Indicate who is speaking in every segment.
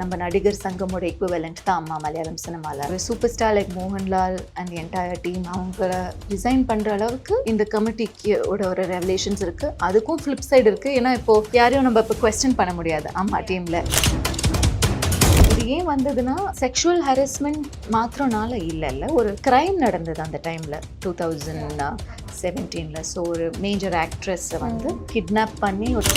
Speaker 1: நம்ம நடிகர் சங்கமோட equivalent தான் அம்மா மலையாளம் சினிமாவில் super star like Mohanlal and entire team அவங்கள ரிசைன் பண்ணுற அளவுக்கு இந்த கமிட்டிக்கு ஓட ஒரு ரெவலேஷன்ஸ் இருக்குது அதுக்கும் ஃப்ளிப் சைடு இருக்குது ஏன்னா இப்போ யாரையும் நம்ம இப்போ கொஸ்டின் பண்ண முடியாது. அம்மா டீமில் ஏன் வந்ததுன்னா செக்ஷுவல் ஹாரஸ்மெண்ட் மாத்திரம்னால இல்லைல்ல. ஒரு க்ரைம் நடந்தது அந்த டைமில் டூ தௌசண்ட் செவன்டீனில் ஸோ ஒரு மேஜர் ஆக்ட்ரஸை வந்து கிட்னாப் பண்ணி ஒரு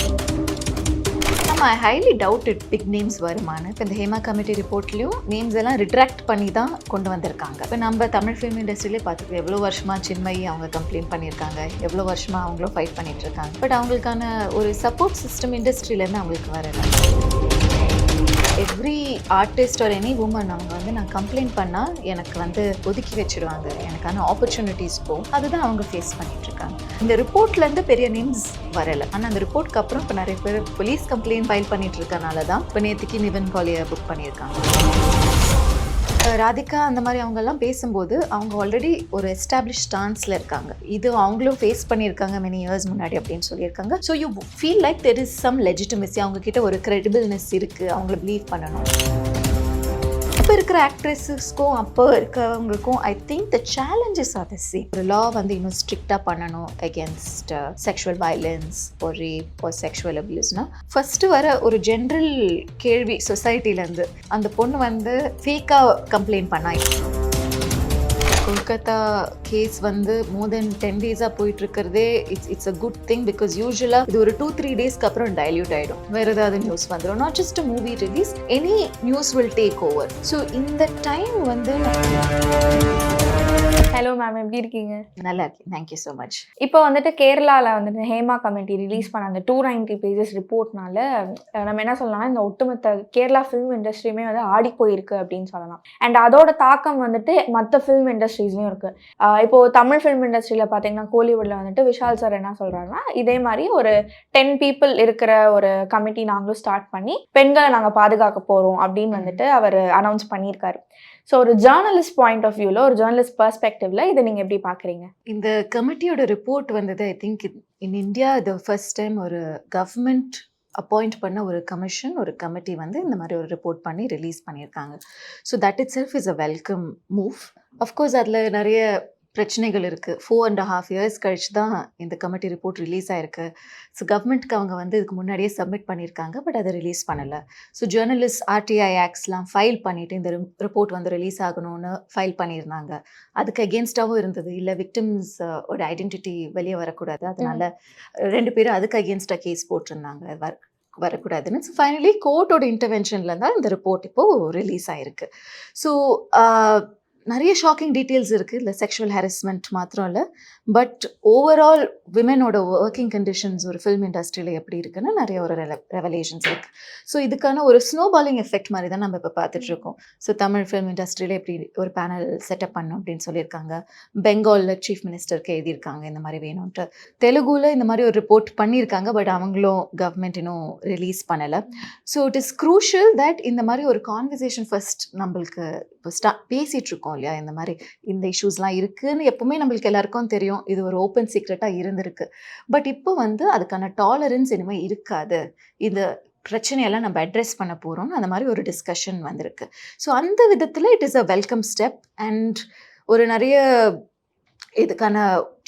Speaker 1: I highly doubt it big names வருமானு இப்போ இந்த ஹேமா கமிட்டி ரிப்போர்ட்லேயும் நேம்ஸ் எல்லாம் ரிட்ராக்ட் பண்ணி தான் கொண்டு வந்திருக்காங்க. இப்போ நம்ம தமிழ் ஃபிலிம் இண்டஸ்ட்ரியிலே பார்த்துக்கோ எவ்வளோ வருஷமாக சின்மயி அவங்க கம்ப்ளைண்ட் பண்ணியிருக்காங்க எவ்வளோ வருஷமாக அவங்களும் ஃபைட் பண்ணிகிட்ருக்காங்க இருக்காங்க. பட் அவங்களுக்கான ஒரு சப்போர்ட் சிஸ்டம் இண்டஸ்ட்ரியிலேருந்து அவங்களுக்கு வரல. எவ்ரி ஆர்டிஸ்ட் ஒரு எனி உமன் அவங்க வந்து நான் கம்ப்ளைண்ட் பண்ணால் எனக்கு வந்து ஒதுக்கி வச்சிடுவாங்க எனக்கான ஆப்பர்ச்சுனிட்டிஸ் போகும் அதுதான் அவங்க ஃபேஸ் பண்ணிட்டு இருக்காங்க. இந்த ரிப்போர்ட்லேருந்து பெரிய நேம்ஸ் வரலை. ஆனால் அந்த ரிப்போர்ட்க்கு அப்புறம் இப்போ நிறைய பேர் போலீஸ் கம்ப்ளைண்ட் ஃபைல் பண்ணிட்டு இருக்கனால தான் இப்போ நேற்றுக்கு நிவன் காலியை புக் பண்ணியிருக்காங்க. ராதிகா அந்த மாதிரி அவங்கெல்லாம் பேசும்போது அவங்க ஆல்ரெடி ஒரு எஸ்டாப்ளிஷ் ஸ்டான்ஸில் இருக்காங்க. இது அவங்களும் ஃபேஸ் பண்ணியிருக்காங்க மெனி இயர்ஸ் முன்னாடி அப்படின்னு சொல்லியிருக்காங்க. So you feel like there is some legitimacy அவங்க கிட்ட ஒரு கிரெடிபிள்னஸ் இருக்குது அவங்கள பிலீவ் பண்ணணும். இப்போ இருக்கிற ஆக்ட்ரஸஸ்க்கும் அப்போ இருக்கிறவங்களுக்கும் I think the challenges are the same ஒரு லா வந்து இன்னும் ஸ்ட்ரிக்டாக பண்ணணும் அகேன்ஸ்ட் செக்ஷுவல் வயலன்ஸ் ஒரு ரேப் ஒரு செக்ஷுவல் அபியூஸ்னா ஃபஸ்ட்டு வர ஒரு ஜென்ரல் கேள்வி சொசைட்டிலேருந்து அந்த பொண்ணு வந்து ஃபேக்காக கம்ப்ளைண்ட் பண்ணாங்க கொல்கத்தா கேஸ் வந்து மோர் தென் டென் டேஸாக போயிட்டு இருக்கிறதே it's it's a good thing because யூஸ்வலாக இது ஒரு டூ த்ரீ டேஸ்க்கு அப்புறம் டைல்யூட் ஆகிடும் வேறு ஏதாவது நியூஸ் வந்துடும் not just movie release any news will take over so இந்த டைம் வந்து
Speaker 2: ஹலோ மேம் எப்படி இருக்கீங்க?
Speaker 1: நல்லா இருக்கு தேங்க்யூ ஸோ மச்
Speaker 2: இப்போ வந்துட்டு கேரளாவில் வந்துட்டு ஹேமா கமிட்டி ரிலீஸ் பண்ண அந்த டூ நைன்டி பேஜஸ் ரிப்போர்ட்னால நம்ம என்ன சொல்லலாம் இந்த ஒட்டுமொத்த கேரளா ஃபிலிம் இண்டஸ்ட்ரியுமே வந்து ஆடி போயிருக்கு அப்படின்னு சொல்லலாம். அண்ட் அதோட தாக்கம் வந்துட்டு மற்ற ஃபிலிம் இண்டஸ்ட்ரீஸ்லையும் இருக்கு. ஆஹ் இப்போ தமிழ் ஃபிலிம் இண்டஸ்ட்ரியில் பார்த்தீங்கன்னா கோலிவுட்ல வந்துட்டு விஷால் சார் என்ன சொல்றாருன்னா இதே மாதிரி ஒரு டென் பீப்புள் இருக்கிற ஒரு கமிட்டி நாங்களும் ஸ்டார்ட் பண்ணி பெண்களை நாங்கள் பாதுகாக்க போகிறோம் அப்படின்னு வந்துட்டு அவர் அனௌன்ஸ் பண்ணியிருக்காரு. ஸோ ஒரு ஜேர்னலிஸ்ட் பாயிண்ட் ஆஃப் வியூவில் ஒரு ஜேர்னலிஸ்ட் பர்ஸ்பெக்டிவ்ல இதை நீங்கள் எப்படி பார்க்குறீங்க?
Speaker 1: இந்த கமிட்டியோட ரிப்போர்ட் வந்தது I think in India the first time ஒரு கவர்மெண்ட் அப்பாயிண்ட் பண்ண ஒரு கமிஷன் ஒரு கமிட்டி வந்து இந்த மாதிரி ஒரு ரிப்போர்ட் பண்ணி ரிலீஸ் பண்ணியிருக்காங்க. So that itself is a welcome move of course அதில் நிறைய பிரச்சனைகள் இருக்குது ஃபோர் அண்ட் ஹாஃப் இயர்ஸ் கழிச்சு தான் இந்த கமிட்டி ரிப்போர்ட் ரிலீஸ் ஆயிருக்கு. ஸோ கவர்மெண்ட்க்கு அவங்க வந்து இதுக்கு முன்னாடியே சப்மிட் பண்ணியிருக்காங்க பட் அதை ரிலீஸ் பண்ணலை. ஸோ ஜேர்னலிஸ்ட் ஆர்டிஐ ஆக்ட்ஸ்லாம் ஃபைல் பண்ணிவிட்டு இந்த ரிப்போர்ட் வந்து ரிலீஸ் ஆகணும்னு ஃபைல் பண்ணியிருந்தாங்க. அதுக்கு அகேன்ஸ்டாகவும் இருந்தது. இல்லை விக்டிம்ஸ் ஓட ஐடென்டிட்டி வெளியே வரக்கூடாது. அதனால ரெண்டு பேரும் அதுக்கு அகேன்ஸ்டாக கேஸ் போட்டிருந்தாங்க. வர வரக்கூடாதுன்னு. ஸோ ஃபைனலி கோர்ட்டோட இன்டர்வென்ஷனில் தான் இந்த ரிப்போர்ட் இப்போது ரிலீஸ் ஆயிருக்கு. ஸோ நிறைய ஷாக்கிங் டீட்டெயில்ஸ் இருக்குது இல்லை செக்ஷுவல் ஹாரஸ்மெண்ட் மாத்திரம் இல்லை. பட் ஓவரால் விமனோட ஒர்க்கிங் கண்டிஷன்ஸ் ஒரு ஃபில்ம் இண்டஸ்ட்ரியில் எப்படி இருக்குன்னு நிறைய ஒரு ரெவலேஷன்ஸ் இருக்குது ஸோ இதுக்கான ஒரு ஸ்னோபாலிங் எஃபெக்ட் மாதிரி தான் நம்ம இப்போ பார்த்துட்ருக்கோம் ஸோ தமிழ் ஃபிலிம் இண்டஸ்ட்ரியில் எப்படி ஒரு பேனல் செட்டப் பண்ணும் அப்படின்னு சொல்லியிருக்காங்க. பெங்காலில் சீஃப் மினிஸ்டருக்கு எழுதியிருக்காங்க இந்த மாதிரி வேணும்ன்ட்டு. தெலுங்குல இந்த மாதிரி ஒரு ரிப்போர்ட் பண்ணியிருக்காங்க பட் அவங்களும் கவர்மெண்ட் இன்னும் ரிலீஸ் பண்ணலை. So it is crucial that இந்த மாதிரி ஒரு கான்வர்சேஷன் ஃபர்ஸ்ட் நம்மளுக்கு இப்போ ஸ்டா பேசிகிட்ருக்கோம் இருக்கோம் இல்லையா? இந்த மாதிரி இந்த இஷ்யூஸ்லாம் இருக்குன்னு எப்பவுமே நம்மளுக்கு எல்லாருக்கும் தெரியும். இது ஒரு ஓப்பன் சீக்ரெட்டாக இருந்திருக்கு. பட் இப்போ வந்து அதுக்கான டாலரன்ஸ் இனிமேல் இருக்காது. இந்த பிரச்சனையெல்லாம் நம்ம அட்ரெஸ் பண்ண போகிறோம்னு அந்த மாதிரி ஒரு டிஸ்கஷன் வந்திருக்கு. ஸோ அந்த விதத்தில் it is a welcome step and ஒரு நிறைய இதுக்கான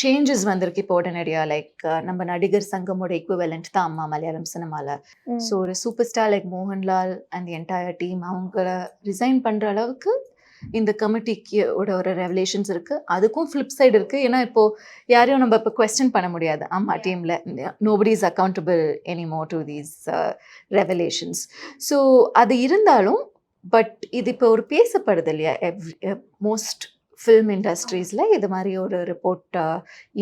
Speaker 1: சேஞ்சஸ் வந்திருக்கு இப்போ உடனடியாக லைக் நம்ம நடிகர் சங்கமோட equivalent தான் அம்மா மலையாளம் சினிமாவில் ஸோ ஒரு super star like Mohanlal and entire team அவங்கள ரிசைன் பண்ணுற அளவுக்கு இந்த கமிட்டிக்கு ஓட ஒரு ரெவலேஷன்ஸ் இருக்குது அதுக்கும் ஃப்ளிப் சைடு இருக்குது ஏன்னா இப்போது யாரையும் நம்ம இப்போ கொஸ்டின் பண்ண முடியாது. அம்மா டீமில் nobody is accountable anymore to these revelations so அது இருந்தாலும் பட் இது இப்போ ஒரு பேசப்படுது இல்லையா? மோஸ்ட் ஃபில்ம் இண்டஸ்ட்ரீஸில் இது மாதிரி ஒரு ரிப்போர்ட்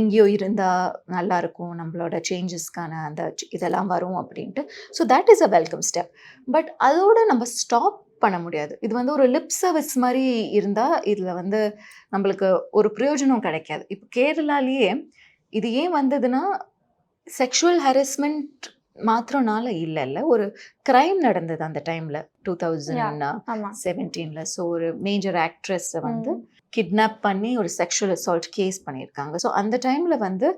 Speaker 1: இங்கேயோ இருந்தால் நல்லாயிருக்கும் நம்மளோட சேஞ்சஸ்க்கான அந்த இதெல்லாம் வரும் அப்படின்ட்டு. So that is a welcome step but அதோட நம்ம ஸ்டாப் பண்ண முடியாது. இது வந்து ஒரு லிப் சர்வீஸ் மாதிரி இருந்தால் இதில் வந்து நம்மளுக்கு ஒரு பிரயோஜனம் கிடைக்காது. இப்போ கேரளாலேயே இது ஏன் வந்ததுன்னா செக்ஷுவல் ஹாரஸ்மெண்ட் மாத்திரம்னால இல்லைல்ல ஒரு க்ரைம் நடந்தது அந்த டைமில் டூ தௌசண்ட் செவன்டீனில் ஸோ ஒரு மேஜர் ஆக்ட்ரஸை வந்து. கிட்னாப் பண்ணி ஒரு செக்ஷுவல் அசால்ட் கேஸ் பண்ணியிருக்காங்க. ஸோ அந்த டைமில் வந்து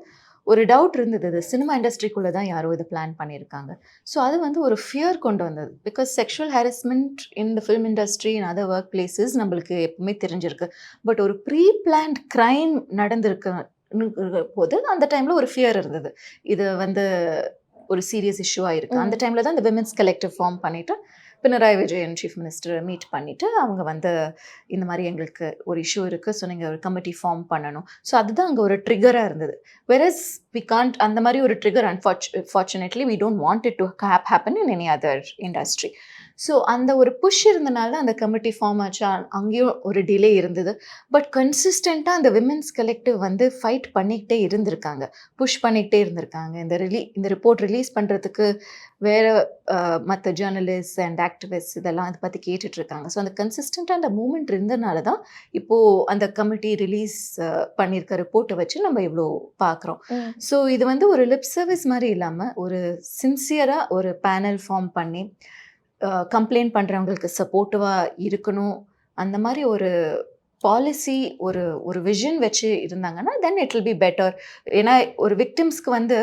Speaker 1: ஒரு டவுட் இருந்தது. இது சினிமா இண்டஸ்ட்ரிக்குள்ளே தான் யாரோ இதை பிளான் பண்ணியிருக்காங்க. ஸோ அது வந்து ஒரு ஃபியர் கொண்டு வந்தது. Because sexual harassment in the film industry in other work places நம்மளுக்கு எப்பவுமே தெரிஞ்சிருக்கு. பட் ஒரு ப்ரீ பிளான்ட் க்ரைம் நடந்திருக்கு போது அந்த டைமில் ஒரு ஃபியர் இருந்தது. இது வந்து ஒரு சீரியஸ் இஷ்யூவாக இருக்குது அந்த டைமில் தான் இந்த விமென்ஸ் கலெக்டிவ் ஃபார்ம் பண்ணிவிட்டு Pinarayi Vijayan chief minister meet பண்ணிவிட்டு அவங்க வந்து இந்த மாதிரி எங்களுக்கு ஒரு இஷ்யூ இருக்குது ஸோ நீங்கள் ஒரு கமிட்டி ஃபார்ம் பண்ணணும். ஸோ அதுதான் அங்கே ஒரு ட்ரிகராக இருந்தது. வெரஸ் வி காண்ட் அந்த மாதிரி ஒரு trigger unfortunately we don't want it to hap happen in any other industry so அந்த ஒரு புஷ் இருந்தனால தான் அந்த கமிட்டி ஃபார்ம் ஆச்சு. அங்கேயும் ஒரு டிலே இருந்தது. பட் கன்சிஸ்டண்ட்டாக அந்த விமென்ஸ் கலெக்டிவ் வந்து ஃபைட் பண்ணிக்கிட்டே இருந்திருக்காங்க. புஷ் பண்ணிக்கிட்டே இருந்திருக்காங்க. இந்த ரிலீ இந்த ரிப்போர்ட் ரிலீஸ் பண்ணுறதுக்கு வேறு மற்ற ஜேர்னலிஸ்ட் அண்ட் ஆக்டிவிஸ்ட் இதெல்லாம் அதை பற்றி கேட்டுட்ருக்காங்க. ஸோ அந்த கன்சிஸ்டண்ட்டாக அந்த மூமெண்ட் இருந்தனால தான் இப்போது அந்த கமிட்டி ரிலீஸ் பண்ணியிருக்க ரிப்போர்ட்டை வச்சு நம்ம இவ்வளோ பார்க்குறோம். ஸோ இது வந்து ஒரு லிப் சர்வீஸ் மாதிரி இல்லாமல் ஒரு சின்சியராக ஒரு பேனல் ஃபார்ம் பண்ணி கம்ப்ளைண்ட் பண்ணுறவங்களுக்கு சப்போர்ட்டிவாக இருக்கணும். அந்த மாதிரி ஒரு பாலிசி ஒரு ஒரு விஷன் வச்சு இருந்தாங்கன்னா then it will be better ஏன்னா ஒரு விக்டிம்ஸ்க்கு வந்து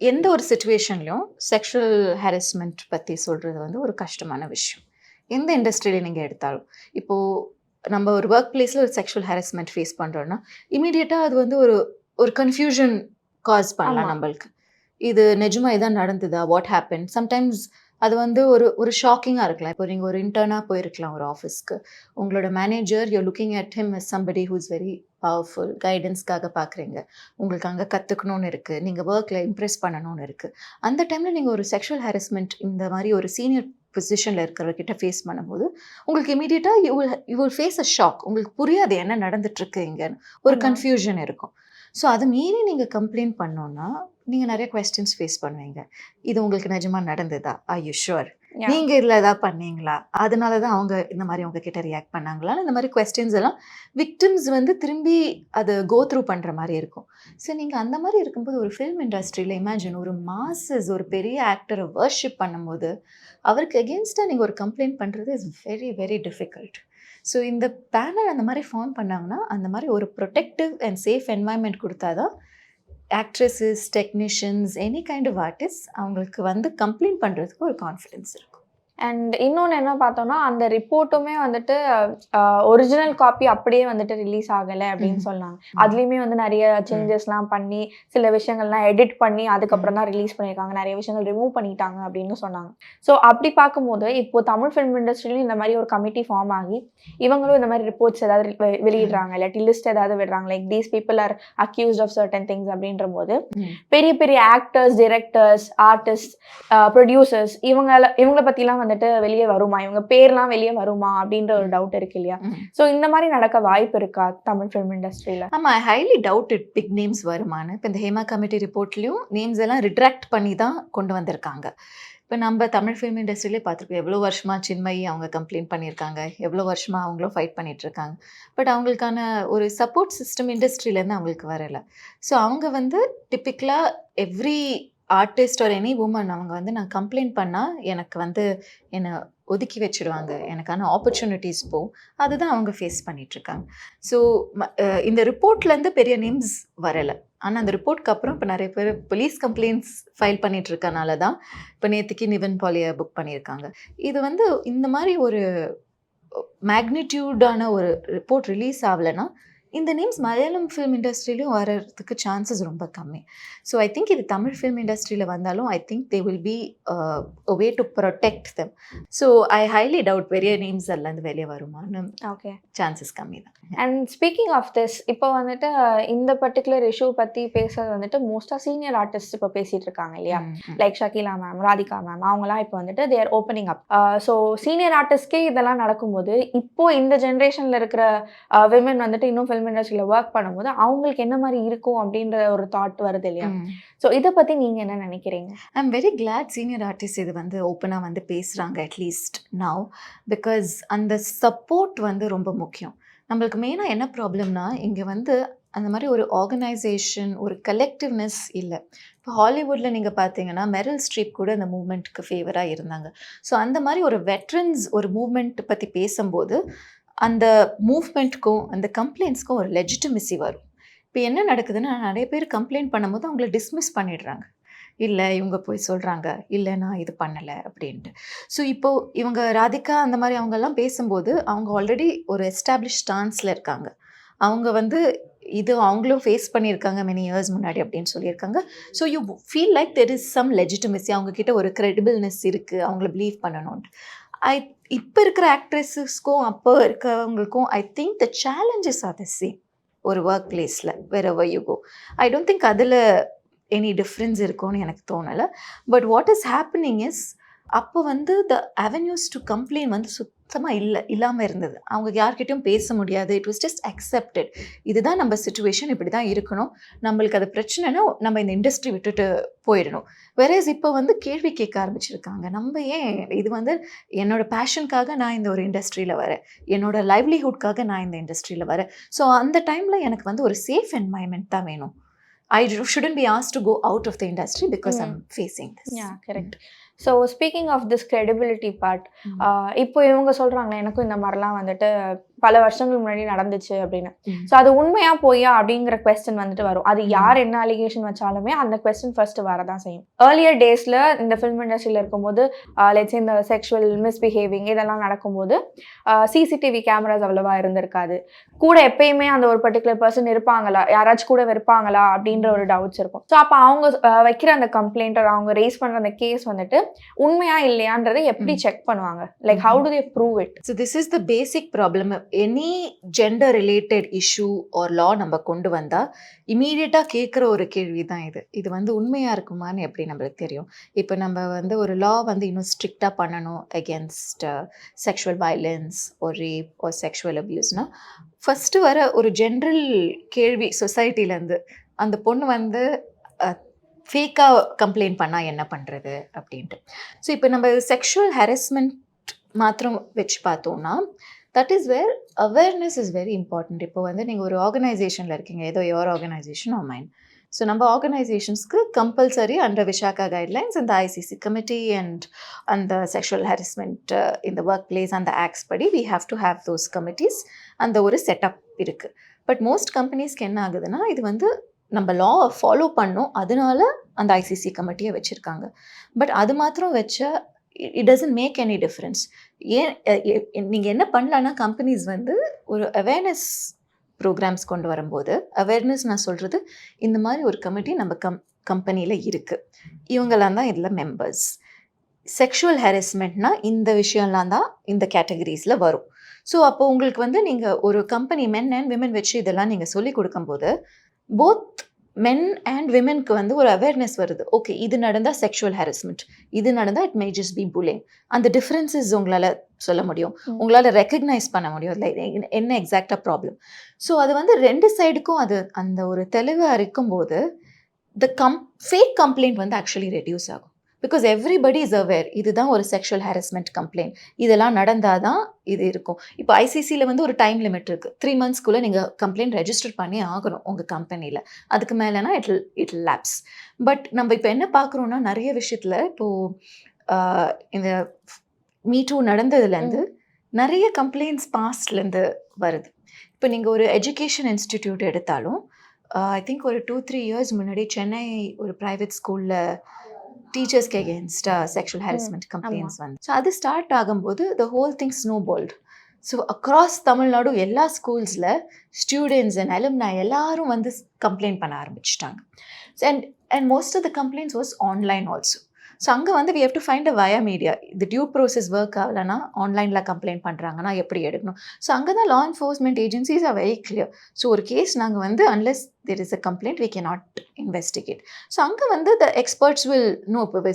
Speaker 1: எந்த ஒரு சுச்சுவேஷன்லையும் செக்ஷுவல் ஹாரஸ்மெண்ட் பற்றி சொல்கிறது வந்து ஒரு கஷ்டமான விஷயம். எந்த இண்டஸ்ட்ரியில நீங்கள் எடுத்தாலும். இப்போது நம்ம ஒரு ஒர்க் பிளேஸில் ஒரு செக்ஷுவல் ஹாரஸ்மெண்ட் ஃபேஸ் பண்ணுறோன்னா இமீடியட்டாக அது வந்து ஒரு ஒரு கன்ஃபியூஷன் காஸ் பண்ணலாம். நம்மளுக்கு. இது நிஜமா இதான் நடந்ததா? வாட் ஹேப்பன் சம்டைம்ஸ் அது வந்து ஒரு ஒரு ஷாக்கிங்காக இருக்கலாம். இப்போ நீங்கள் ஒரு இன்டர்னாக போயிருக்கலாம் ஒரு ஆஃபீஸ்க்கு உங்களோட manager you looking at him as somebody who's very powerful கைடன்ஸ்க்காக பார்க்குறீங்க உங்களுக்கு அங்கே கற்றுக்கணும்னு இருக்குது நீங்கள் ஒர்க்கில் இம்ப்ரெஸ் பண்ணணும்னு இருக்குது அந்த டைமில் நீங்கள் ஒரு செக்ஷுவல் ஹாரஸ்மெண்ட் இந்த மாதிரி ஒரு சீனியர் பொசிஷனில் இருக்கிறவர்கிட்ட ஃபேஸ் பண்ணும்போது உங்களுக்கு இமீடியட்டாக you will you will face a shock உங்களுக்கு புரியாது என்ன நடந்துட்டுருக்கு இங்கன்னு. ஒரு. கன்ஃபியூஷன் இருக்கும். ஸோ அது மீறி நீங்கள் கம்ப்ளைண்ட் பண்ணோன்னா நீங்கள் நிறைய கொஸ்டின்ஸ் ஃபேஸ் பண்ணுவீங்க. இது உங்களுக்கு நிஜமா நடந்ததா? I you sure
Speaker 2: Yeah.
Speaker 1: நீங்க இதுல ஏதாவது பண்ணீங்களா? அதனால தான் அவங்க இந்த மாதிரி உங்ககிட்ட ரியாக்ட் பண்ணாங்களா இந்த மாதிரி கொஸ்டின்ஸ் எல்லாம் விக்டிம்ஸ் வந்து திரும்பி அதை கோ த்ரூ பண்ற மாதிரி இருக்கும். ஸோ நீங்க அந்த மாதிரி இருக்கும்போது ஒரு ஃபிலிம் இண்டஸ்ட்ரியில இமேஜின் ஒரு மாசஸ் ஒரு பெரிய ஆக்டரை வர்ஷிப் பண்ணும்போது அவருக்கு அகேன்ஸ்டாக நீங்கள் ஒரு கம்ப்ளைண்ட் பண்ணுறது is very very difficult so இந்த பேனல் அந்த மாதிரி ஃபார்ம் பண்ணாங்கன்னா அந்த மாதிரி ஒரு ப்ரொடெக்டிவ் அண்ட் சேஃப் என்வாயன்மெண்ட் கொடுத்தாதான் actresses technicians any kind of artist அவங்களுக்கு வந்து கம்ப்ளைண்ட் பண்ணுறதுக்கு ஒரு கான்ஃபிடென்ஸ் இருக்கும்.
Speaker 2: அண்ட் இன்னொன்று என்ன பார்த்தோம்னா அந்த ரிப்போர்ட்டுமே வந்துட்டு ஒரிஜினல் காப்பி அப்படியே வந்துட்டு ரிலீஸ் ஆகலை அப்படின்னு. சொன்னாங்க. அதுலேயுமே வந்து நிறைய சேஞ்சஸ்லாம் பண்ணி சில விஷயங்கள்லாம் எடிட் பண்ணி அதுக்கப்புறம் தான் ரிலீஸ் பண்ணியிருக்காங்க. நிறைய விஷயங்கள் ரிமூவ் பண்ணிட்டாங்க அப்படின்னு சொன்னாங்க. ஸோ அப்படி பார்க்கும்போது இப்போ தமிழ் ஃபிலிம் இண்டஸ்ட்ரியிலும் இந்த மாதிரி ஒரு கமிட்டி ஃபார்ம் ஆகி இவங்களும் இந்த மாதிரி ரிப்போர்ட்ஸ் ஏதாவது வெளியிடுறாங்க. இல்லாட்டி லிஸ்ட் ஏதாவது விடுறாங்க. Like these people are accused of certain things அப்படின்ற போது பெரிய பெரிய ஆக்டர்ஸ் டிரெக்டர்ஸ் ஆர்டிஸ்ட் ப்ரொடியூசர்ஸ் இவங்கள இவங்கள பற்றிலாம் வந்துட்டு வெளியே வருமா? இவங்க பேர்லாம் வெளியே வருமா? அப்படின்ற ஒரு டவுட் இருக்கு இல்லையா. ஸோ இந்த மாதிரி நடக்க வாய்ப்பு இருக்கா தமிழ் ஃபிலிம் இண்டஸ்ட்ரியில்
Speaker 1: ஆமாம் highly doubt it big names வருமான்னு. இப்போ இந்த ஹேமா கமிட்டி ரிப்போர்ட்லேயும் நேம்ஸ் எல்லாம் ரிட்ராக்ட் பண்ணி தான் கொண்டு வந்திருக்காங்க. இப்போ நம்ம தமிழ் ஃபிலிம் இண்டஸ்ட்ரியிலே பார்த்துருக்கோம் எவ்வளோ வருஷமா சின்மயி அவங்க கம்ப்ளைண்ட் பண்ணியிருக்காங்க எவ்வளோ வருஷமா அவங்களும் ஃபைட் பண்ணிட்டு இருக்காங்க பட் அவங்களுக்கான ஒரு சப்போர்ட் சிஸ்டம் இண்டஸ்ட்ரியிலேருந்து அவங்களுக்கு வரலை. ஸோ அவங்க வந்து டிப்பிக்கலாக எவ்ரி ஆர்டிஸ்ட் ஒரு எனி உமன் அவங்க வந்து நான் கம்ப்ளைண்ட் பண்ணால் எனக்கு வந்து என்னை ஒதுக்கி வச்சிடுவாங்க. எனக்கான ஆப்பர்ச்சுனிட்டிஸ் போ அதுதான் அவங்க ஃபேஸ் பண்ணிகிட்ருக்காங்க ஸோ இந்த ரிப்போர்ட்லேருந்து பெரிய நேம்ஸ் வரலை. ஆனால் அந்த ரிப்போர்ட்க்கு அப்புறம் இப்போ நிறைய பேர் போலீஸ் கம்ப்ளைண்ட்ஸ் ஃபைல் பண்ணிட்டு இருக்கனால தான் இப்போ நேற்றுக்கு நிவன் பாலியை புக் பண்ணியிருக்காங்க. இது வந்து இந்த மாதிரி ஒரு மேக்னிடியூடான ஒரு ரிப்போர்ட் ரிலீஸ் ஆகலைன்னா இந்த நேம்ஸ் மலையாளம் ஃபிலிம் இண்டஸ்ட்ரியிலையும் வர்றதுக்கு சான்சஸ் ரொம்ப கம்மி. ஸோ ஐ திங்க் இது தமிழ் ஃபிலிம் இண்டஸ்ட்ரியில் வந்தாலும் I think they will be way to protect them so I highly doubt பெரிய நேம்ஸ் எல்லாம் இந்த வெளியே வருமான்னு
Speaker 2: ஓகே
Speaker 1: சான்சஸ் கம்மி தான்.
Speaker 2: அண்ட் ஸ்பீக்கிங் ஆஃப் திஸ் இப்போ வந்துட்டு இந்த பர்டிகுலர் இஷ்யூ பற்றி பேசுறது வந்துட்டு மோஸ்ட்டாக சீனியர் ஆர்டிஸ்ட் இப்போ பேசிட்டு இருக்காங்க இல்லையா. Like Shakeela ma'am Radhika ma'am அவங்கலாம் இப்போ வந்துட்டு their opening up so senior ஆர்டிஸ்ட்கே இதெல்லாம் நடக்கும்போது இப்போ இந்த ஜென்ரேஷனில் இருக்கிற விமன் வந்துட்டு இன்னும் ஃபிலிம் இண்டஸ்ட்ரியில் ஒர்க் பண்ணும்போது அவங்களுக்கு என்ன மாதிரி இருக்கும் அப்படின்ற ஒரு தாட் வருது இல்லையா. ஸோ இதை பற்றி நீங்கள் என்ன நினைக்கிறீங்க?
Speaker 1: I'm very glad senior artist இது வந்து ஓப்பனாக வந்து பேசுகிறாங்க அட்லீஸ்ட் நவ் பிகாஸ் அந்த சப்போர்ட் வந்து ரொம்ப முக்கியம். நம்மளுக்கு மெயினாக என்ன ப்ராப்ளம்னா இங்கே வந்து அந்த மாதிரி ஒரு ஆர்கனைசேஷன் ஒரு கலெக்டிவ்னஸ் இல்லை. இப்போ ஹாலிவுட்டில் நீங்கள் பார்த்தீங்கன்னா மெரில் ஸ்ட்ரீப் கூட அந்த மூமெண்ட்டுக்கு ஃபேவராக இருந்தாங்க. ஸோ அந்த மாதிரி ஒரு வெட்ரன்ஸ் ஒரு மூமெண்ட் பற்றி பேசும்போது அந்த மூவ்மெண்ட்க்கும் அந்த கம்ப்ளைண்ட்ஸ்க்கும் ஒரு லெஜிட்டமிசி வரும். இப்போ என்ன நடக்குதுன்னா நிறைய பேர் கம்ப்ளைண்ட் பண்ணும்போது அவங்கள டிஸ்மிஸ் பண்ணிடுறாங்க. இல்லை இவங்க போய் சொல்கிறாங்க இல்லை நான் இது பண்ணலை அப்படின்ட்டு. ஸோ இப்போது இவங்க ராதிகா அந்த மாதிரி அவங்கெல்லாம் பேசும்போது அவங்க ஆல்ரெடி ஒரு எஸ்டாப்ளிஷ் ஸ்டான்ஸில் இருக்காங்க. அவங்க வந்து இது அவங்களும் ஃபேஸ் பண்ணியிருக்காங்க மெனி இயர்ஸ் முன்னாடி அப்படின்னு சொல்லியிருக்காங்க. So you feel like there is some legitimacy அவங்கக்கிட்ட ஒரு கிரெடிபிள்னஸ் இருக்குது அவங்கள பிலீவ் பண்ணணும்ட்டு ஐ இப்போ இருக்கிற ஆக்ட்ரஸஸ்க்கும் அப்போ இருக்கிறவங்களுக்கும் I think the challenges are the same ஒரு ஒர்க் பிளேஸில் வேற you go I don't think அதில் எனி டிஃப்ரென்ஸ் இருக்கும்னு எனக்கு தோணலை. But what is happening is அப்போ வந்து த அவென்யூஸ் டு கம்ப்ளைண்ட் வந்து சுத் சுத்தமாக இல்லை இல்லாமல் இருந்தது. அவங்க யார்கிட்டயும் பேச முடியாது. இட் வாஸ் ஜஸ்ட் அக்செப்டட் இதுதான் நம்ம சுச்சுவேஷன் இப்படி தான் இருக்கணும். நம்மளுக்கு அது பிரச்சனைனா நம்ம இந்த இண்டஸ்ட்ரி விட்டுட்டு போயிடணும். வேறேஸ் இப்போ வந்து கேள்வி கேட்க ஆரம்பிச்சிருக்காங்க. நம்ம ஏன் இது வந்து என்னோட பேஷனுக்காக நான் இந்த ஒரு இண்டஸ்ட்ரியில் வரேன்? என்னோட லைவ்லிஹுட்காக நான் இந்த இண்டஸ்ட்ரியில் வரேன்? ஸோ அந்த டைமில் எனக்கு வந்து ஒரு சேஃப் என்வாயன்மெண்ட் தான் வேணும். I shouldn't be as to go out of the industry because I'm facing this
Speaker 2: correct so speaking of this credibility part. இப்போ இவங்க சொல்கிறாங்களே எனக்கும் இந்த மாதிரிலாம் வந்துட்டு பல வருஷங்களுக்கு முன்னாடி நடந்துச்சு அப்படின்னு. ஸோ அது உண்மையா பொய்யா அப்படிங்கிற கொஸ்டின் வந்துட்டு வரும். அது யார் என்ன அலிகேஷன் வச்சாலுமே அந்த கொஸ்டின் ஃபர்ஸ்ட் வரதான் செய்யும். ஏர்லியர் டேஸில் இந்த ஃபிலிம் இண்டஸ்ட்ரியில் இருக்கும்போது லெட்ஸ் இந்த செக்ஷுவல் மிஸ்பிஹேவிங் இதெல்லாம் நடக்கும்போது சிசிடிவி கேமராஸ் அவ்வளோவா இருந்திருக்காது. கூட எப்பயுமே அந்த ஒரு பர்டிகுலர் பர்சன் இருப்பாங்களா? யாராச்சும் கூட இருப்பாங்களா அப்படின்ற ஒரு டவுட்ஸ் இருக்கும். ஸோ அப்போ அவங்க வைக்கிற அந்த கம்ப்ளைண்ட் அவங்க ரேஸ் பண்ணுற அந்த கேஸ் வந்துட்டு உண்மையா இல்லையான்றதை எப்படி. செக் பண்ணுவாங்க? Like how do they prove it
Speaker 1: so this is the basic problem any gender related issue are law நம்ம கொண்டு வந்தால் இமீடியட்டாக கேட்குற ஒரு கேள்வி தான் இது. இது வந்து உண்மையாக இருக்குமான்னு எப்படி நம்மளுக்கு தெரியும்? இப்போ நம்ம வந்து ஒரு லா வந்து இன்னும் ஸ்ட்ரிக்டாக பண்ணணும் அகேன்ஸ்ட் செக்ஷுவல் வயலன்ஸ் ஒரு ரேப் ஒரு செக்ஷுவல் அப்யூஸ்னால் ஃபஸ்ட்டு வர ஒரு ஜென்ரல் கேள்வி சொசைட்டிலேருந்து அந்த பொண்ணு வந்து ஃபேக்காக கம்ப்ளைண்ட் பண்ணால் என்ன பண்ணுறது அப்படின்ட்டு. ஸோ இப்போ நம்ம செக்ஷுவல் ஹெரஸ்மெண்ட் மாத்திரம் வச்சு பார்த்தோம்னா that is where awareness is very important இப்போ வந்து நீங்கள் ஒரு ஆர்கனைசேஷனில் இருக்கீங்க ஏதோ your organisation are mind so நம்ம ஆர்கனைசேஷன்ஸ்க்கு கம்பல்சரி அண்டர் விஷாக்கா கைட்லைன்ஸ் இந்த ஐசிசி கமிட்டி அண்ட் அந்த செக்ஷுவல் ஹாரஸ்மெண்ட் இந்த ஒர்க் பிளேஸ் அந்த ஆக்ட்ஸ் படி we have to have those committees அந்த ஒரு செட்டப் இருக்குது பட் மோஸ்ட் கம்பெனிஸ்க்கு என்ன ஆகுதுன்னா இது வந்து நம்ம லா ஃபாலோ பண்ணோம் அதனால அந்த ஐசிசி கமிட்டியை வச்சுருக்காங்க. பட் அது மாத்திரம் வச்ச it doesn't make any difference ஏன் நீங்கள் என்ன பண்ணலான்னா கம்பெனிஸ் வந்து ஒரு அவேர்னஸ் ப்ரோக்ராம்ஸ் கொண்டு வரும்போது அவேர்னஸ் நான் சொல்கிறது இந்த மாதிரி ஒரு கமிட்டி நம்ம கம் கம்பெனியில் இருக்குது இவங்கெல்லாம் தான் இதில் மெம்பர்ஸ் செக்ஷுவல் ஹாரஸ்மெண்ட்னா இந்த விஷயம்லாம் தான் இந்த கேட்டகரிஸில் வரும். ஸோ அப்போ உங்களுக்கு வந்து நீங்கள் ஒரு கம்பெனி மென் அண்ட் விமன் வச்சு இதெல்லாம் நீங்கள் சொல்லி கொடுக்கும்போது போத் மென் அண்ட் விமென்க்கு வந்து ஒரு அவேர்னஸ் வருது. ஓகே இது நடந்தால் செக்ஷுவல் ஹெரஸ்மெண்ட் இது நடந்தால் it may just be bullying அந்த டிஃப்ரென்சஸ் உங்களால் சொல்ல முடியும். உங்களால் ரெக்கக்னைஸ் பண்ண முடியும். இல்லை என்ன எக்ஸாக்டாக ப்ராப்ளம் ஸோ அது வந்து ரெண்டு சைடுக்கும் அது அந்த ஒரு தெளிவாக இருக்கும்போது த கம் ஃபேக் கம்ப்ளைண்ட் வந்து ஆக்சுவலி ரெடியூஸ் ஆகும். பிகாஸ் எவ்ரிபடி இஸ் அவேர் இதுதான் ஒரு செக்ஷுவல் ஹாரஸ்மெண்ட் கம்ப்ளைண்ட் இதெல்லாம் நடந்தால் தான் இது இருக்கும். இப்போ ஐசிசியில் வந்து ஒரு டைம் லிமிட் இருக்குது த்ரீ மந்த்ஸ்க்குள்ளே நீங்கள் கம்ப்ளைண்ட் ரெஜிஸ்டர் பண்ணி ஆகணும் உங்கள் கம்பெனியில் அதுக்கு மேலேனா இட் இட் லேப்ஸ் பட் நம்ம இப்போ என்ன பார்க்குறோன்னா நிறைய விஷயத்தில் இப்போது இந்த மீட்டூ நடந்ததுலேருந்து நிறைய கம்ப்ளைண்ட்ஸ் பாஸ்ட்லேருந்து வருது. இப்போ நீங்கள் ஒரு எஜுகேஷன் இன்ஸ்டிடியூட் எடுத்தாலும் ஐ திங்க் ஒரு டூ த்ரீ இயர்ஸ் முன்னாடி சென்னை ஒரு ப்ரைவேட் ஸ்கூலில் டீச்சர்ஸ்க்கு எகேன்ஸ்டாக செக்ஷுவல் ஹாரஸ்மெண்ட் கம்ப்ளைண்ட்ஸ் வந்து. ஸோ அது ஸ்டார்ட் ஆகும்போது the whole thing snowballed so across Tamil Nadu எல்லா ஸ்கூல்ஸில் ஸ்டூடெண்ட்ஸ் அண்ட் அலும்னா எல்லாரும் வந்து கம்ப்ளைண்ட் பண்ண ஆரம்பிச்சிட்டாங்க. And and most of the complaints was online also so அங்கே வந்து we have to find a via media இது டியூ ப்ரோசஸ் ஒர்க் ஆகலைன்னா ஆன்லைனில் கம்ப்ளைண்ட் பண்ணுறாங்கன்னா எப்படி எடுக்கணும்? ஸோ அங்கே தான் law enforcement agencies are very clear so ஒரு கேஸ் நாங்கள் வந்து unless there is a complaint we can not investigate so அங்கே வந்து த எக்ஸ்பர்ட்ஸ் வில் நோ இப்போ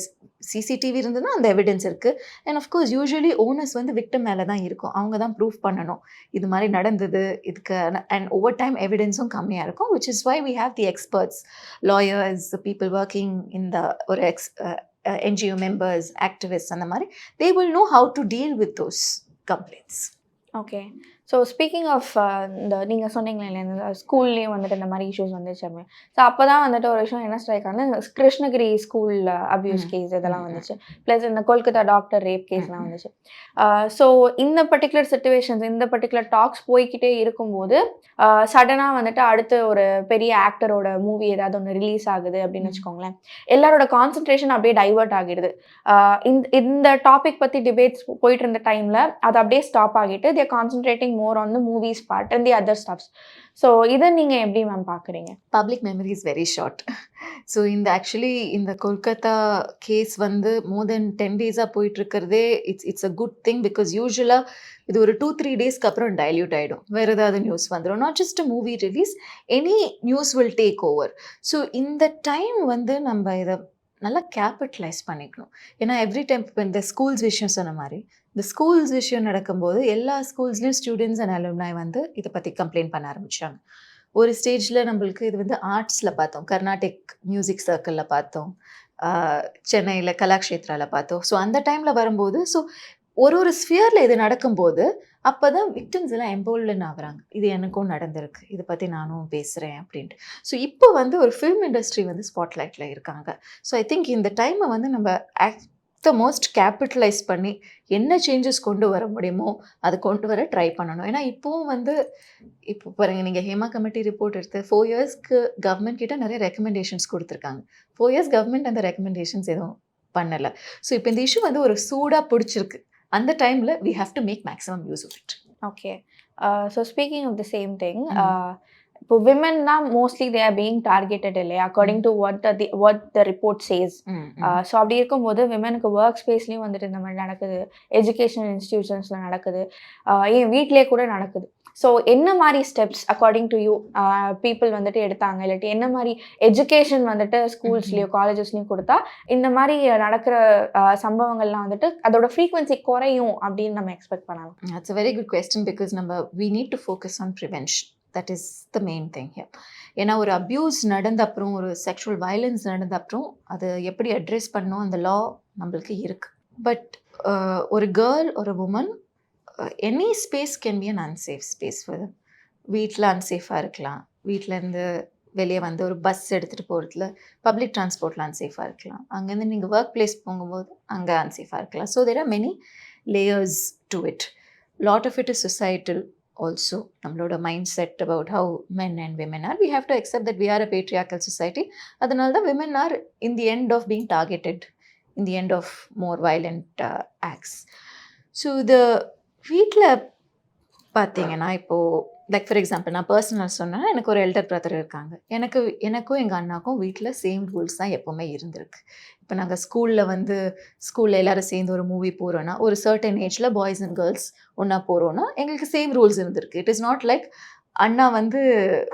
Speaker 1: சிசிடிவி இருந்ததுன்னா அந்த எவிடன்ஸ் இருக்குது and of course usually owners வந்து விக்டம் மேலே தான் இருக்கும். அவங்க தான் ப்ரூஃப் பண்ணணும். இது மாதிரி நடந்தது இதுக்கு அண்ட் ஓவர் டைம் எவிடன்ஸும் கம்மியாக இருக்கும் which is why we have the experts lawyers people working இந்த ஒரு ex Uh, NGO members, activists, and the they will know how to deal with those
Speaker 2: complaints. Okay. So speaking of இந்த நீங்கள் சொன்னீங்களே இந்த ஸ்கூல்லேயும் வந்துட்டு இந்த மாதிரி இஷ்யூஸ் வந்துச்சு அப்படின்னு ஸோ அப்போ தான் வந்துட்டு ஒரு விஷயம் என்ன ஸ்ட்ரைக் ஆனா கிருஷ்ணகிரி ஸ்கூல் அபியூஸ். கேஸ் இதெல்லாம். வந்துச்சு ப்ளஸ் இந்த கொல்கத்தா டாக்டர் ரேப் கேஸ்லாம். வந்துச்சு ஸோ இந்த பர்டிகுலர் சுச்சுவேஷன்ஸ் இந்த பர்டிகுலர் டாக்ஸ் போய்க்கிட்டே இருக்கும்போது சடனாக வந்துட்டு அடுத்து ஒரு பெரிய ஆக்டரோட மூவி ஏதாவது ஒன்று ரிலீஸ் ஆகுது அப்படின்னு. வச்சுக்கோங்களேன் எல்லாரோட கான்சென்ட்ரேஷன் அப்படியே டைவர்ட் ஆகிடுது ஆஹ் இந்த இந்த டாபிக் பற்றி டிபேட்ஸ் போயிட்டு இருந்த டைமில் அது அப்படியே ஸ்டாப் ஆகிட்டு their concentrating more on the movies part and the other stuffs so இதை நீங்கள் எப்படி மேம் பார்க்குறீங்க
Speaker 1: public memory is very short so இந்த ஆக்சுவலி இந்த கொல்கத்தா கேஸ் வந்து மோர் தென் டென் டேஸாக போயிட்டுருக்கிறதே it's it's a good thing because யூஸ்வலாக இது ஒரு டூ த்ரீ டேஸ்க்கு அப்புறம் டைல்யூட் ஆகிடும் வேறு ஏதாவது நியூஸ் வந்துடும் not just movie release any news will take over so இந்த டைம் வந்து நம்ம இதை நல்லா கேபிட்டலைஸ் பண்ணிக்கணும். ஏன்னா எவ்ரி டைம் இப்போ இந்த ஸ்கூல்ஸ் விஷயம் சொன்ன மாதிரி இந்த ஸ்கூல்ஸ் விஷயம் நடக்கும்போது எல்லா ஸ்கூல்ஸ்லேயும் ஸ்டூடெண்ட்ஸ் அண்ட் அலுமினாய் வந்து இதை பற்றி கம்ப்ளைண்ட் பண்ண ஆரம்பித்தாங்க ஒரு ஸ்டேஜில் நம்மளுக்கு இது வந்து ஆர்ட்ஸில் பார்த்தோம். கர்நாடிக் மியூசிக் சர்க்கிளில் பார்த்தோம். சென்னையில் கலாக்ஷேத்ராவில் பார்த்தோம். ஸோ அந்த டைமில் வரும்போது ஸோ ஒரு ஒரு ஸ்பியரில் இது நடக்கும்போது அப்போ தான் விக்டிம்ஸ் எல்லாம் எம்போல்டன் ஆகுறாங்க. இது எனக்கும் நடந்திருக்கு. இதை பற்றி நானும் பேசுகிறேன் அப்படின்ட்டு. ஸோ இப்போ வந்து ஒரு ஃபிலிம் இண்டஸ்ட்ரி வந்து ஸ்பாட்லைட்டில் இருக்காங்க. ஸோ ஐ திங்க் இந்த டைமை வந்து நம்ம த மோஸ்ட் கேபிட்டலைஸ் பண்ணி என்ன சேஞ்சஸ் கொண்டு வர முடியுமோ அது கொண்டு வர ட்ரை பண்ணணும். ஏன்னா இப்போவும் வந்து இப்போ பாருங்க நீங்கள் ஹேமா கமிட்டி ரிப்போர்ட் எடுத்து ஃபோர் இயர்ஸ்க்கு கவர்மெண்ட் கிட்ட நிறைய ரெக்கமெண்டேஷன்ஸ் கொடுத்துருக்காங்க. ஃபோர் இயர்ஸ் கவர்மெண்ட் அந்த ரெக்கமெண்டேஷன்ஸ் எதுவும் பண்ணலை. ஸோ இப்போ இந்த இஷ்யூ வந்து ஒரு சூடாக பிடிச்சிருக்கு. அந்த டைமில் we have to make maximum use of it
Speaker 2: okay so speaking of the same thing. இப்போ விமன் தான் mostly they are being targeted இல்லையா? According to what the what the report says so அப்படி இருக்கும்போது விமனுக்கு ஒர்க் ஸ்பேஸ்லேயும் வந்துட்டு இந்த மாதிரி நடக்குது. Educational இன்ஸ்டிடியூஷன்ஸில் நடக்குது. ஏன் வீட்டிலே கூட நடக்குது. ஸோ என்ன மாதிரி steps according to you people வந்துட்டு எடுத்தாங்க? இல்லாட்டி என்ன மாதிரி எஜுகேஷன் வந்துட்டு ஸ்கூல்ஸ்லேயோ காலேஜஸ்லேயும் கொடுத்தா இந்த மாதிரி நடக்கிற சம்பவங்கள்லாம் வந்துட்டு அதோட ஃப்ரீக்வன்சி குறையும் அப்படின்னு நம்ம எக்ஸ்பெக்ட் பண்ணலாம்.
Speaker 1: It's a very good question because நம்ம we need to focus on prevention that is the main thing here ஏன்னா ஒரு அப்யூஸ் நடந்த அப்புறம் ஒரு செக்ஷுவல் வயலன்ஸ் நடந்த அப்புறம் அது எப்படி அட்ரெஸ் பண்ணணும்? அந்த லா நம்மளுக்கு இருக்குது பட் uh, ஒரு கேர்ள் ஒரு woman any space can be un unsafe space for வீட்டில் அன்சேஃபாக இருக்கலாம். வீட்டிலேருந்து வெளியே வந்து ஒரு பஸ் எடுத்துகிட்டு போகிறதுல பப்ளிக் ட்ரான்ஸ்போர்ட்டில் அன்சேஃபாக இருக்கலாம். அங்கேருந்து நீங்கள் ஒர்க் பிளேஸ் போகும்போது அங்கே அன்சேஃபாக இருக்கலாம். So there are many layers to it lot of it is societal also நம்மளோட mind set about how men and women are we have to accept that we are a patriarchal society அதனால தான் women are in the end of being targeted in the end of more violent acts so இது வீட்டில் பார்த்தீங்கன்னா இப்போது like for example நான் personal சொன்னால் எனக்கு ஒரு எல்டர் பிரதர் இருக்காங்க. எனக்கு எனக்கும் எங்கள் அண்ணாக்கும் வீட்டில் சேம் ரூல்ஸ் தான் எப்போவுமே இருந்திருக்கு. இப்போ நாங்கள் ஸ்கூலில் வந்து ஸ்கூலில் எல்லோரும் சேர்ந்து ஒரு மூவி போகிறோன்னா ஒரு சர்டன் ஏஜில் பாய்ஸ் அண்ட் கேர்ள்ஸ் ஒன்றா போகிறோன்னா எங்களுக்கு சேம் ரூல்ஸ் இருந்திருக்கு. இட் இஸ் நாட் லைக் அண்ணா வந்து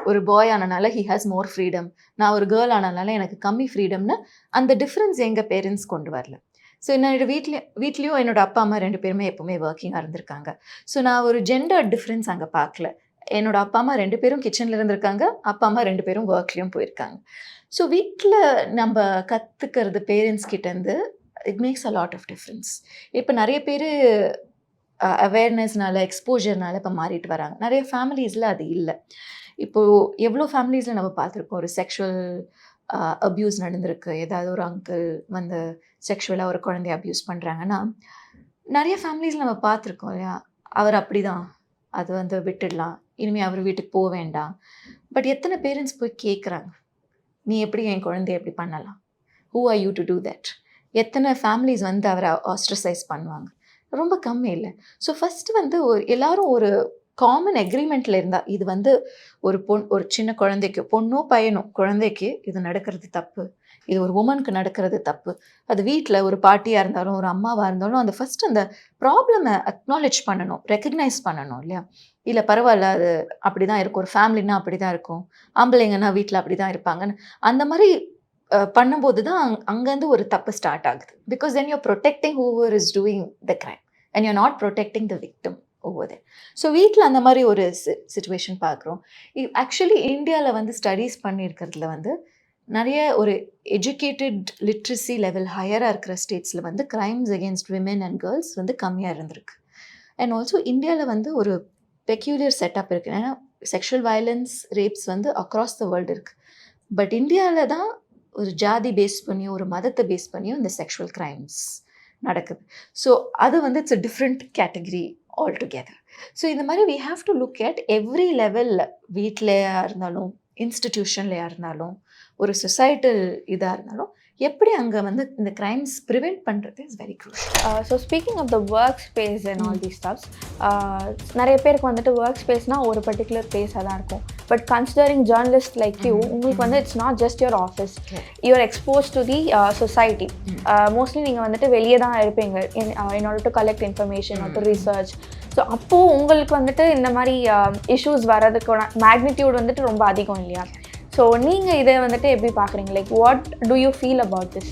Speaker 1: ஒரு பாய் ஆனனால ஹி ஹாஸ் மோர் ஃப்ரீடம் நான் ஒரு கேர்ள் ஆனனால எனக்கு கம்மி ஃப்ரீடம்னு அந்த டிஃப்ரென்ஸ் எங்கள் பேரண்ட்ஸ் கொண்டு வரல. ஸோ என்னோட வீட்லேயும் வீட்லேயும் என்னோட அப்பா அம்மா ரெண்டு பேருமே எப்போவுமே ஒர்க்கிங்காக இருந்திருக்காங்க. ஸோ நான் ஒரு ஜெண்டர் டிஃப்ரென்ஸ் அங்கே பார்க்கல. என்னோட அப்பா அம்மா ரெண்டு பேரும் கிச்சனில் இருந்திருக்காங்க. அப்பா அம்மா ரெண்டு பேரும் ஒர்க்லேயும் போயிருக்காங்க. ஸோ வீட்டில் நம்ம கற்றுக்கிறது பேரண்ட்ஸ் கிட்டேருந்து it makes a lot of difference இப்போ நிறைய பேர் அவேர்னஸ்னால எக்ஸ்போஜர்னால இப்போ மாறிட்டு வராங்க. நிறைய ஃபேமிலிஸில் அது இல்லை. இப்போது எவ்வளோ ஃபேமிலிஸில் நம்ம பார்த்துருக்கோம் ஒரு செக்ஷுவல் அப்யூஸ் நடந்திருக்கு. ஏதாவது ஒரு அங்கிள் வந்து செக்ஷுவலாக ஒரு குழந்தைய அப்யூஸ் பண்ணுறாங்கன்னா நிறைய ஃபேமிலிஸில் நம்ம பார்த்துருக்கோம் இல்லையா? அவர் அப்படி தான் அது வந்து விட்டுடலாம். இனிமேல் அவர் வீட்டுக்கு போக வேண்டாம். பட் எத்தனை பேரண்ட்ஸ் போய் கேட்குறாங்க நீ எப்படி என் குழந்தைய எப்படி பண்ணலாம்? Who are you to do that எத்தனை ஃபேமிலிஸ் வந்து அவரை ஆஸ்ட்ரசைஸ் பண்ணுவாங்க? ரொம்ப கம்மி இல்லை. ஸோ ஃபஸ்ட்டு வந்து ஒரு எல்லாரும் ஒரு காமன் அக்ரிமெண்ட்டில் இருந்தால் இது வந்து ஒரு பொன் ஒரு சின்ன குழந்தைக்கு பொண்ணோ பையனோ குழந்தைக்கு இது நடக்கிறது தப்பு. இது ஒரு உமனுக்கு நடக்கிறது தப்பு. அது வீட்டில் ஒரு பாட்டியாக இருந்தாலும் ஒரு அம்மாவாக இருந்தாலும் அந்த ஃபஸ்ட் அந்த ப்ராப்ளமை அக்னாலேஜ் பண்ணணும் ரெக்கக்னைஸ் பண்ணணும் இல்லையா? இல்லை பரவாயில்ல அது அப்படி தான் இருக்கும். ஒரு ஃபேமிலின்னா அப்படி தான் இருக்கும். ஆம்பளைங்கன்னா வீட்டில் அப்படி தான் இருப்பாங்கன்னு. அந்த மாதிரி பண்ணும்போது தான் அங் அங்கேருந்து ஒரு தப்பு ஸ்டார்ட் ஆகுது. Because then you're protecting whoever is doing the crime and you're not protecting the victim over so வீட்டில் அந்த மாதிரி ஒரு சுச்சுவேஷன் பார்க்குறோம். ஆக்சுவலி இந்தியாவில் வந்து ஸ்டடீஸ் பண்ணியிருக்கிறதுல வந்து நிறைய ஒரு எஜுகேட்டட் லிட்ரஸி லெவல் ஹையராக இருக்கிற ஸ்டேட்ஸில் வந்து crimes against women and girls வந்து கம்மியாக இருந்திருக்கு. அண்ட் ஆல்சோ இந்தியாவில் வந்து ஒரு பெக்யூலியர் செட்டப் இருக்குது ஏன்னா செக்ஷுவல் வயலன்ஸ் ரேப்ஸ் வந்து அக்ராஸ் த வேர்ல்டு இருக்குது பட் இந்தியாவில் தான் ஒரு ஜாதி பேஸ் பண்ணியும் ஒரு மதத்தை பேஸ் பண்ணியும் இந்த செக்ஷுவல் க்ரைம்ஸ் நடக்குது. ஸோ அது வந்து it's a different category all together so இந்த மாதிரி we have to look at every லெவலில் வீட்டிலையா இருந்தாலும் இன்ஸ்டிடியூஷன்லையாக இருந்தாலும் ஒரு சொசைட்டல் இதாக இருந்தாலும் எப்படி அங்கே வந்து இந்த கிரைம்ஸ் ப்ரிவெண்ட் பண்ணுறது is very crucial
Speaker 2: so speaking of the work space and all the stuffs நிறைய பேருக்கு வந்துட்டு ஒர்க் ஸ்பேஸ்னால் ஒரு பர்டிகுலர் பிளேஸாக தான் இருக்கும். But considering journalist like you. உங்களுக்கு வந்து it's not just your office you're expose to the society. Mostly நீங்கள் வந்துட்டு வெளியே தான் இருப்பீங்க. In in order to collect information or to. Research so அப்போது உங்களுக்கு வந்துட்டு இந்த மாதிரி இஷ்யூஸ் வர்றதுக்கான மேக்னிடியூட் வந்துட்டு ரொம்ப அதிகம் இல்லையா? ஸோ நீங்கள் இதை வந்துட்டு எப்படி பார்க்குறீங்க? Like what do you feel about this